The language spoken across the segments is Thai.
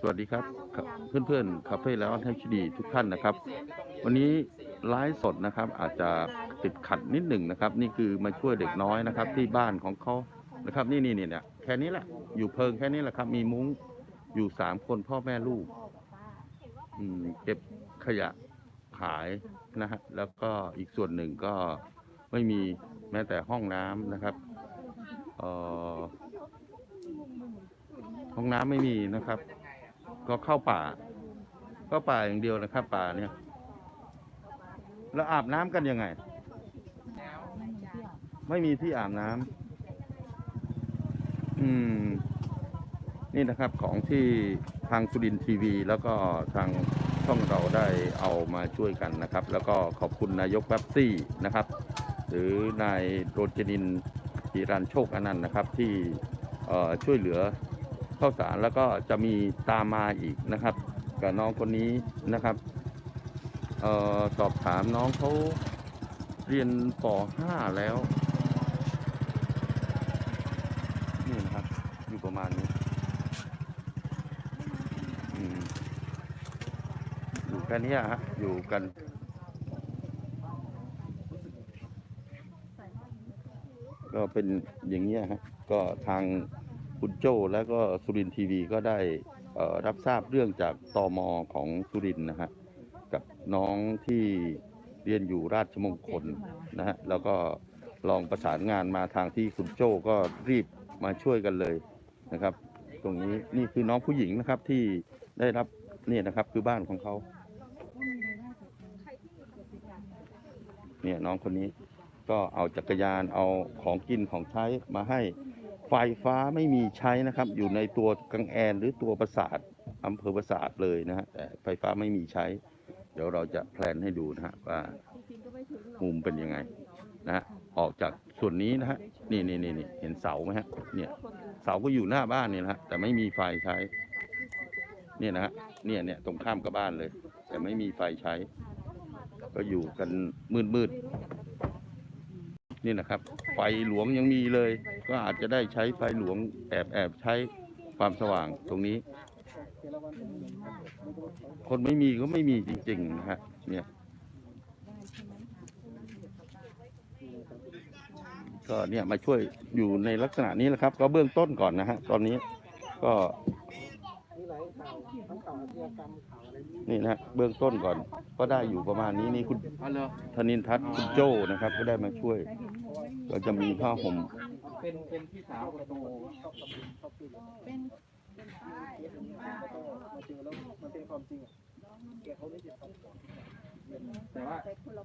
สวัสดีครับครับเพื่อนๆคาเฟ่แล้วให้ชดีทุกท่านนะครับ วันนี้ไลฟ์สดนะครับอาจจะติดขัดนิดหนึ่งนะครับ นี่คือมาช่วยเด็กน้อยนะครับ ที่บ้านของเขานะครับ นี่นี่นี่เนี่ยแค่นี้แหละอยู่เพิงแค่นี้แหละครับ มีมุ้งอยู่สามคนพ่อแม่ลูกอืมเก็บขยะขายนะฮะแล้วก็อีกส่วนหนึ่งก็ไม่มีแม้แต่ห้องน้ำนะครับเอ่อห้องน้ำไม่มีนะครับ ก็เข้าป่าก็ป่าอย่างเดียวนะครับ ป่าเนี่ย แล้วอาบน้ำกันยังไง ไม่มีที่อาบน้ำอืม นี่นะครับของที่ทางสุรินทีวี แล้วก็ทางช่องเราได้เอามาช่วยกันนะครับ แล้วก็ขอบคุณนายกแป๊บซี่นะครับ หรือนายโรจนินจีรันโชคอนันต์นะครับ ที่ช่วยเหลือ ข้าวสารแล้วก็จะมีตามมาอีกนะครับ กับน้องคนนี้นะครับออสอบถามน้องเขาเรียนป .5 แล้วนี่นะครับ อยู่ประมาณนี้อยู่แค่นี้ฮะอยู่กันก็เป็นอย่างเงี้ยฮะก็ทาง คุณโจ้แล้วก็สุรินทีวีก็ได้รับทราบเรื่องจากตอมอของสุรินนะฮะกับน้องที่เรียนอยู่ราชมงคลนะฮะแล้วก็ลองประสานงานมาทางที่คุณโจ้ก็รีบมาช่วยกันเลยนะครับ ตรงนี้นี่คือน้องผู้หญิงนะครับที่ได้รับเนี่ยนะครับคือบ้านของเขาเนี่ยน้องคนนี้ก็เอาจักรยานเอาของกินของใช้มาให้ ไฟฟ้าไม่มีใช้นะครับ อยู่ในตัวกังแอนหรือตัวประสาทอำเภอประสาทเลยนะฮะแต่ไฟฟ้าไม่มีใช้ เดี๋ยวเราจะแพลนให้ดูนะฮะว่ามุมเป็นยังไงนะฮะออกจากส่วนนี้นะฮะนี่นี่นี่นเห็นเสาไหมฮะเนี่ยเสาก็อยู่หน้าบ้านเนี่ยนะฮะแต่ไม่มีไฟใช้เนี่ยนะฮะเนี่ยเนี่ยตรงข้ามกับบ้านเลย แต่ไม่มีไฟใช้ ก็อยู่กันมืดมืดๆ นี่นะครับ ไฟหลวงยังมีเลย ก็อาจจะได้ใช้ไฟหลวงแอบแอบใช้ความสว่างตรงนี้ คนไม่มีก็ไม่มีจริงๆนะฮะเนี่ยก็เนี่ยมาช่วยอยู่ในลักษณะนี้แหละครับ ก็เบื้องต้นก่อนนะฮะตอนนี้ก็ นี่นะเบื้องต้นก่อน ก็ได้อยู่ประมาณนี้นี่คุณธนินทัศน์คุณโจ้นะครับ ก็ได้มาช่วย ก็จะมีผ้าห่มเป็นเป็นพี่สาวคนโตแต่ว่า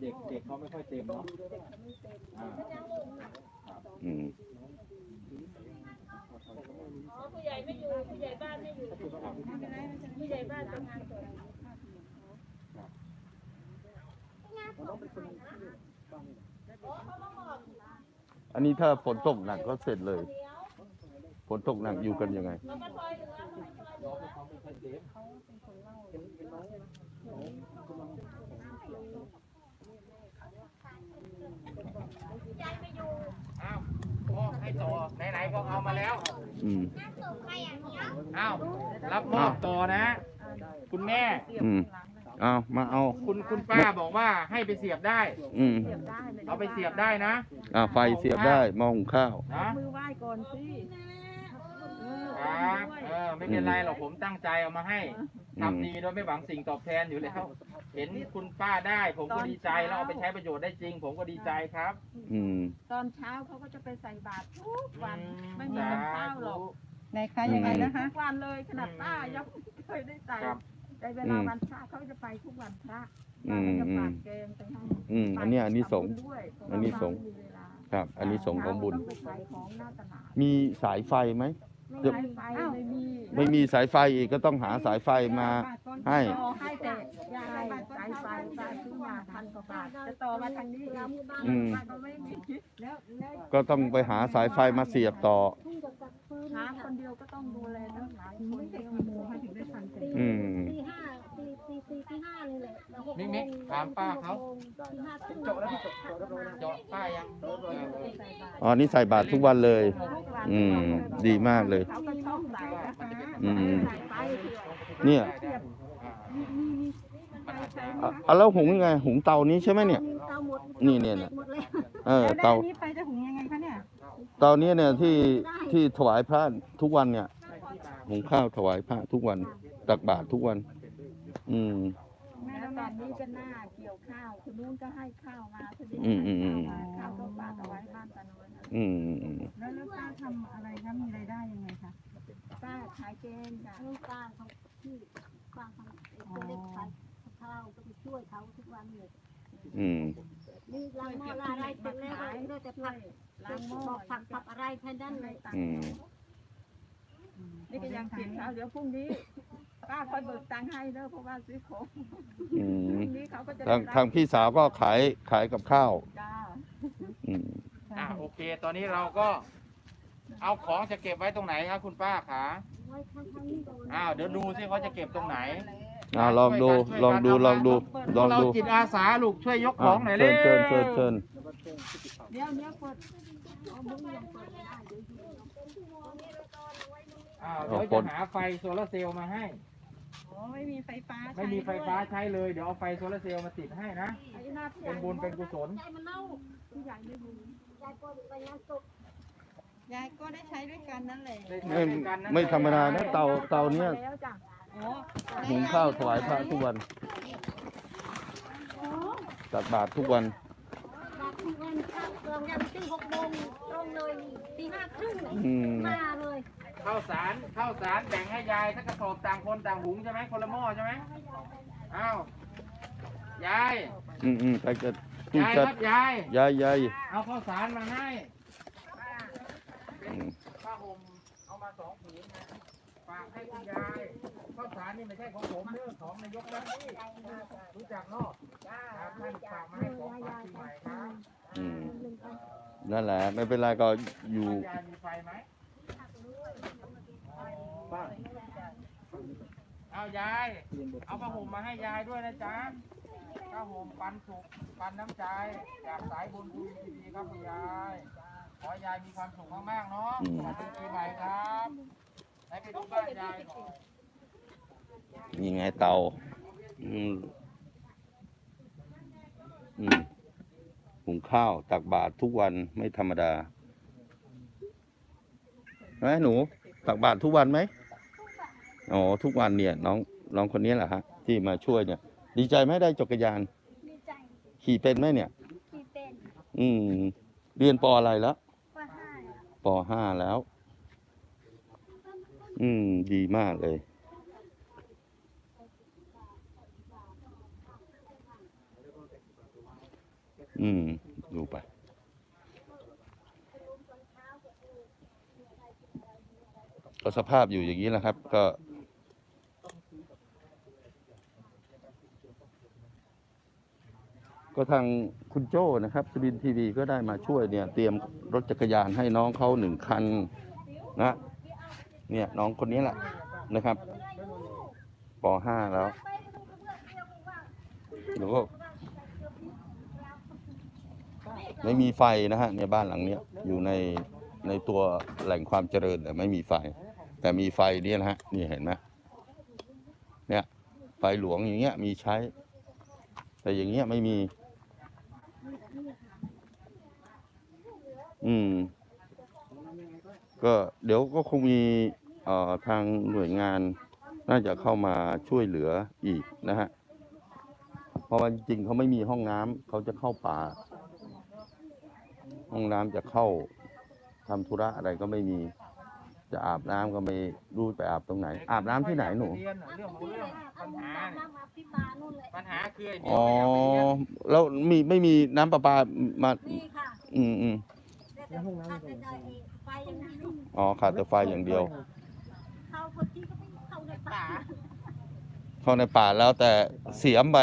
เด็กเด็กเขาไม่ค่อยเต็มเนาะอืมผู้ใหญ่ไม่อยู่ผู้ใหญ่บ้านไม่อยู่ผู้ใหญ่บ้านทำงานส่วน อันนี้ถ้าฝนตกหนักก็เสร็จเลยฝนตกหนักอยู่กันยังไงอ้าวพ่อให้ต่อไหนๆก็เอามาแล้วอืมอ้าวรับมอบต่อนะ คุณแม่ อืม เอามาเอา คุณคุณป้าบอกว่าให้ไปเสียบได้ อืมเอาไปเสียบได้นะอ่าไฟเสียบได้หมอหุงข้าว นะมือไหว้ก่อนสิครับเออไม่เป็นไรหรอกผมตั้งใจเอามาให้อืมทำดีโดยไม่หวังสิ่งตอบแทนอยู่แล้ว เห็นคุณป้าได้ ผมก็ดีใจแล้วเอาไปใช้ประโยชน์ได้จริง ผมก็ดีใจครับ อืม ตอนเช้าเขาก็จะไปใส่บาตรทุกวันอืไม่มีกับข้าวหรอก ไหนคะยังไงนะคะ ทุกวันเลยขนาดป้ายังไม่เคยได้ใส่ ครับ แต่เวลาวันพระเขาจะไปทุกวันพระอืป้ามก็จะอืฝามกแกงไปให้อืมอันเนี้ยอันนี้สงส์ทำบุญด้วยอันนี้สงส์เพราะว่าไม่มีเวลาครับ อันนี้สงส์ของบุญเช้าก็ต้องไปขายของหน้าตลาดมีสายไฟไหมไม่มีไฟไม่มีไม่มีสายไฟอีกก็ต้องหาสายไฟมา ให้ ต่อให้แต่ยายสายไฟบ้านซื้อมาพันกว่าบาทจะต่อมาทางนี้อีกอืมบ้านก็ไม่มีแล้วแล้วก็ต้องไปหาสายไฟมาเสียบต่อ หาคนเดียวก็ต้องดูแลตั้งหลายคนามป้าเขาตีห้าครึ่งเจาะแล้วพี่เจาะเจาะแล้วเจาะป้ายังเอออ๋อนี่ใส่บาตรทุกวันเลย อืม ดีมากเลยเขาก็ชอบใส่นะคะอืมใส่ไปเถอะเนี่ยได้ได้อ่ามีมีมีมันอาจจะอะอะแล้วหุงยังไง หุงเตานี้ใช่ไหมเนี่ยเตาหมดนี่เนี่ยเนี่ยหมดแล้วเออแล้วได้เตาอันนี้ไปจะหุงยังไงคะเนี่ย เตาเนี้ยเนี่ยที่ที่ถวายพระทุกวันเนี่ย หุงข้าวถวายพระทุกวันตักบาตรทุกวัน อืมแม่แล้วแล้ว ตอนนี้ก็หน้าเกี่ยวข้าวคนนู้นก็ให้ข้าวมาคนนี้อืมอืมอืมให้ข้าวมาข้าวก็ฝากเอาไว้บ้านตาน้อยนะอืมอืมแล้วแล้วป้าทำอะไรคะมีรายได้ยังไงคะป้าขายเกงจ้ะลูกป้าเขาที่ป้าเขาเป็นเล็กขายข้าวก็ไปช่วยเขาทุกวันเลยอืมนี่ล้างหม้อล้างอะไรเสร็จแล้วก็ได้แต่ผักล้างหม้อผักผักอะไรแค่นั้นเลยอืมนี่ก็ยังกินข้าวเดี๋ยวพรุ่งนี้ ป้าคอยเบิกตังค์ให้เด้อเพราะว่าซื้อของอืพมรุ่งนี้เขาก็จะทางทางพี่สาวก็ขายขายกับข้าวจ้าอืมอะโอเค ตอนนี้เราก็ เอาของจะเก็บไว้ตรงไหนครับคุณป้าขาไว้ข้างๆนี่ก่อนอ้าวเดี๋ยวดูซิเขาจะเก็บตรงไหนอ่าลองดูลองดูลองดูลองเราดูจิตอาสาลูกช่วยยกขอะองหน่อยเชิเร็ญวเชิญเชิญเชิญเดี๋ยวเดี๋ยวเปิดเอามุ้งยังเปิดไม่ได้เดี๋ยวอยู่อ้าวเดี๋ยวจะหาไฟโซลาร์เซลล์มาให้อ๋อ ไม่มีไฟฟ้าไม่มีไฟฟ้าใช้เลย เดี๋ยวเอาไฟโซลาร์เซลล์มาติดให้นะไอ้หน้าผู้ใหเป็ญ่นบุญเป็นกุศล ยายมันเล่าผู้ใหญ่ไม่รู้ยายก็ไปงานศพยายก็ได้ใช้ด้วยกันนั่นแหละได้ไม่ใช้ด้วยกันนะไม่ธรรมดานะเตาเตาเนี้ยแล้วจ้ะอ๋อหุงข้าวถวายพระทุกวันตักบาตรทุกวันบาททุกวันข้าวกลางยันตีหกโมงตรงเลยตีห้าครึ่งอืมมาเลย ข้าวสารข้าวสารแบ่งให้ยายถ้ากระสอบต่างคนต่างหุงใช่ไหมคนละหม้อใช่ไหมอ้าวยายอืมอืมไปจะตู้ยายจัดครับยายยายยายเอาข้าวสารมาให้อืมผ้าห่มเอามาสองผืนนะฝากให้คุณยายข้าวสารนี่ไม่ใช่ของผมเรื่องของนายกรัฐมนตรีรู้จักเนาะครับท่านฝากมาให้ของฝากปีใหม่ครับอืมนั่นแหละไม่เป็นไรก็อยู่ยายมีไฟไหม เอายาย เอาผ้าห่มมาให้ยายด้วยนะจ๊ะผ้าห่มปันสุขปันน้ำใจจากสายบุญคุณทีดีครับคุณยาย ขอให้ยายมีความสุขมากๆเนาะอืมสวัสดีปีใหม่ครับไหนไปดูบ้านยายหน่อยนี่ไงเตา อืม อืมหุงข้าวตักบาตรทุกวันไม่ธรรมดาไหมหนู ตักบาตรทุกวันไหม อ๋อทุกวันเนี่ยน้องน้องคนนี้แหละฮะที่มาช่วยเนี่ย ดีใจไหมได้จักรยาน ดีใจขี่เป็นไหมเนี่ยที่เป็นอืม เรียนปออะไรแล้วว่าห้าปห้าแล้ว อืม ดีมากเลย อืม ดูไปก็สภาพอยู่อย่างนี้แหละครับ ก็ ก็ทางคุณโจ้นะครับสุรินทีวีก็ได้มาช่วยเนี่ย เตรียมรถจักรยานให้น้องเขาหนึ่งคันนะเนี่ยน้องคนนี้แหละนะครับปห้าแล้วแล้วก็ไม่มีไฟนะฮะในบ้านหลังเนี้ยอยู่ในในตัวแหล่งความเจริญแต่ไม่มีไฟ แต่มีไฟเนี่ยนะฮะนี่เห็นไหมเนี่ยไฟหลวงอย่างเงี้ยมีใช้ แต่อย่างเงี้ยไม่มี อืม ก็เดี๋ยวก็คงมีเอ่อทางหน่วยงาน น่าจะเข้ามาช่วยเหลืออีกนะฮะ เพราะว่าจริงๆเขาไม่มีห้องน้ำเขาจะเข้าป่า ห้องน้ำจะเข้าทำธุระอะไรก็ไม่มี จะอาบน้ำก็ไม่รู้ไปอาบตรงไหน อาบน้ำที่ไหนหนู เรียนเรื่องของเรื่องเอาปัญน้หาเนี่ยำมาพิบาลนู่นแหละปัญหาคือไอ้เดียอ๋วอไม่อยากไปเรียนแล้วมีไม่มีน้ำประปามา นี่ค่ะ อืมอืม แต่แต่ถ้าจะได้ไฟอย่างนั้นอ๋อขาดแต่ไฟอย่างเดียว เข้าคนที่ก็ไม่เข้าในป่าเข้าในป่าแล้วแต่เสียมไป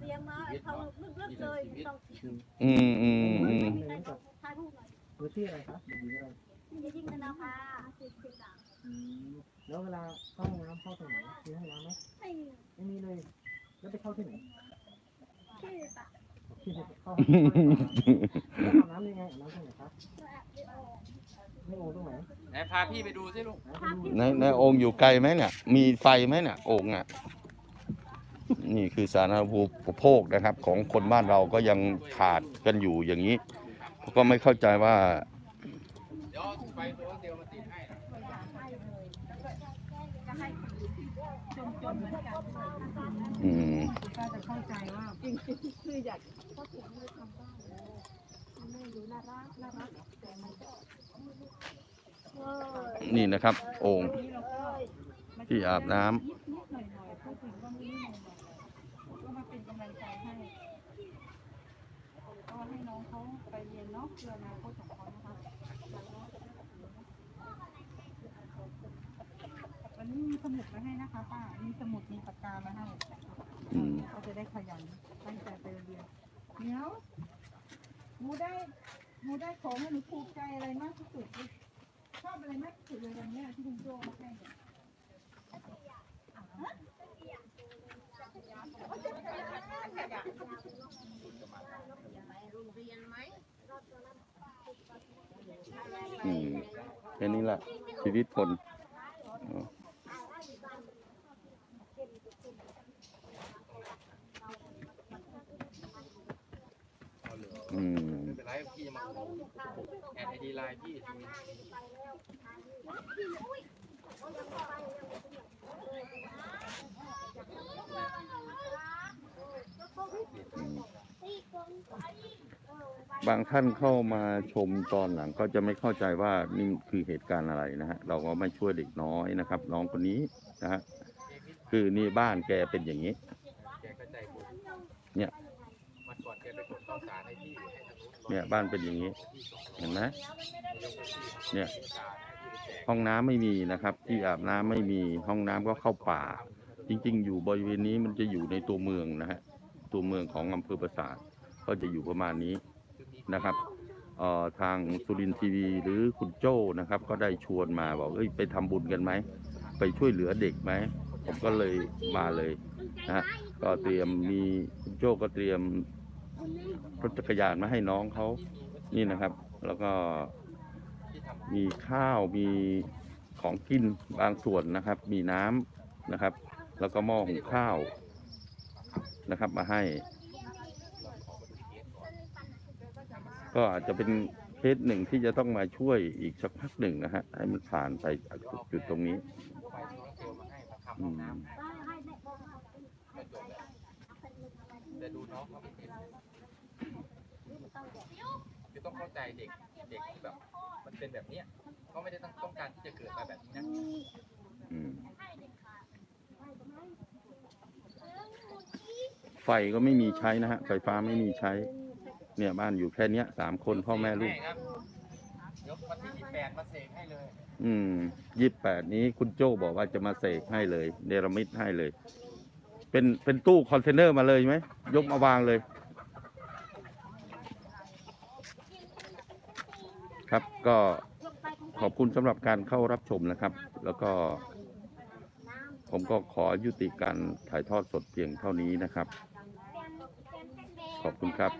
เสียมาเข้าลึกๆเลยไม่ต้องเสียอืมอืมอืมมีใครถ่ายรูปหน่อยพื้นที่อะไรครับอยู่ที่อะไรนี่ยิ่งนาภาสิบสิบสามอืมแล้วเวลาเข้าห้องน้ำเข้าตรงไหนมีห้องน้ำไหมไม่มีไม่มีเลย แล้วไปเข้าที่ไหนที่ป่าที่ไหน เข้าห้องน้ำแล้วอาบน้ำยังไงอาบน้ำที่ไหนครับไม่ออกให้โอตรงไหนไหนพาพี่ไปดูสิลูกในในโองค์อยู่ไกลไหมเนี่ย มีไฟไหมเนี่ยโองค์อะ นี่คือสาธารณูปโภคนะครับ ของคนบ้านเราก็ยังขาดกันอยู่อย่างนี้ก็ไม่เข้าใจว่าเดี๋ยวไฟตัวเดียวมาติดให้จนจนเหมือนกัน อืมป้าจะเข้าใจว่าจริงๆคืออยากก็ถึงไม่ทำได้แม่ดูน่ารักน่ารักแต่มันก็นี่นะครับ โองที่อาบน้ำนิดหน่อยหน่อยพูดถึงก็นิดหน่อยนก็มาเป็นใจให้ก็ให้น้องเขาไปเรียนเนาะเพื่ออนาคตของเขานะคะวันนี้มีสมุดมาให้นะคะป้ามีสมุดมีปากกามาให้ อืม เขาจะได้ขยันตั้งใจไปเรียนเดี๋ยวหนูได้หนูได้ของให้หนูภูมิใจอะไรมากที่สุดชอบอะไรมากที่สุดเลยวันเนี้ยที่คุณโจมาให้เนี่ยอืมแค่นี้แหละชีวิตคนอ๋อ อืมไม่เป็นไรพี่มาแอดไอดีไลน์พี่บางท่านเข้ามาชมตอนหลังก็จะไม่เข้าใจว่านี่คือเหตุการณ์อะไรนะฮะ เราก็ไม่ช่วยเด็กน้อยนะครับ น้องคนนี้นะฮะ คือนี่บ้านแกเป็นอย่างนี้ เนี่ยบ้านเป็นอย่างนี้ เห็นไหมเนี่ย ห้องน้ำไม่มีนะครับ ที่อาบน้ำไม่มีห้องน้ำก็เข้าป่า จริง ๆ อยู่บริเวณนี้มันจะอยู่ในตัวเมืองนะฮะตัวเมืองของอำเภอปราสาทก็จะอยู่ประมาณนี้นะครับทางสุรินทีวีหรือคุณโจ้นะครับ ก็ได้ชวนมาบอกเอ้ยไปทำบุญกันไหมไปช่วยเหลือเด็กไหมผมก็เลยมาเลยนะฮะก็เตรียมมีคุณโจ้ก็เตรียม รถจักรยานมาให้น้องเขานี่นะครับ แล้วก็มีข้าวมีของกินบางส่วนนะครับ มีน้ำนะครับ แล้วก็หม้อหุงข้าวนะครับ มาให้ ก็อาจจะเป็นเคสหนึ่งที่จะต้องมาช่วยอีกสักพักหนึ่งนะฮะให้มันผ่านไปจุดตรงนี้น้ำก็จบแล้วแต่ดูน้องเขาไม่เป็น คือต้องเข้าใจเด็กเด็กที่แบบ มันเป็นแบบเนี้ยเขาไม่ได้ต้องต้องการที่จะเกิดมาแบบนี้นะอืมไฟก็ไม่มีใช้นะฮะไฟฟ้าไม่มีใช้ เนี่ยบ้านอยู่แค่เนี้ยสามคนพ่อแม่ลูกใช่ครับเดี๋ยววันที่ยี่แปดมาเสกให้เลย อืมยี่แปดนี้คุณโจ้บอกว่าจะมาเสกให้เลยเนรมิตให้เลย เป็นเป็นตู้คอนเทนเนอร์มาเลยไหมยกมาวางเลย ครับก็ขอบคุณสำหรับการเข้ารับชมนะครับ แล้วก็ ผมก็ขอยุติการถ่ายทอดสดเพียงเท่านี้นะครับ ขอบคุณครับ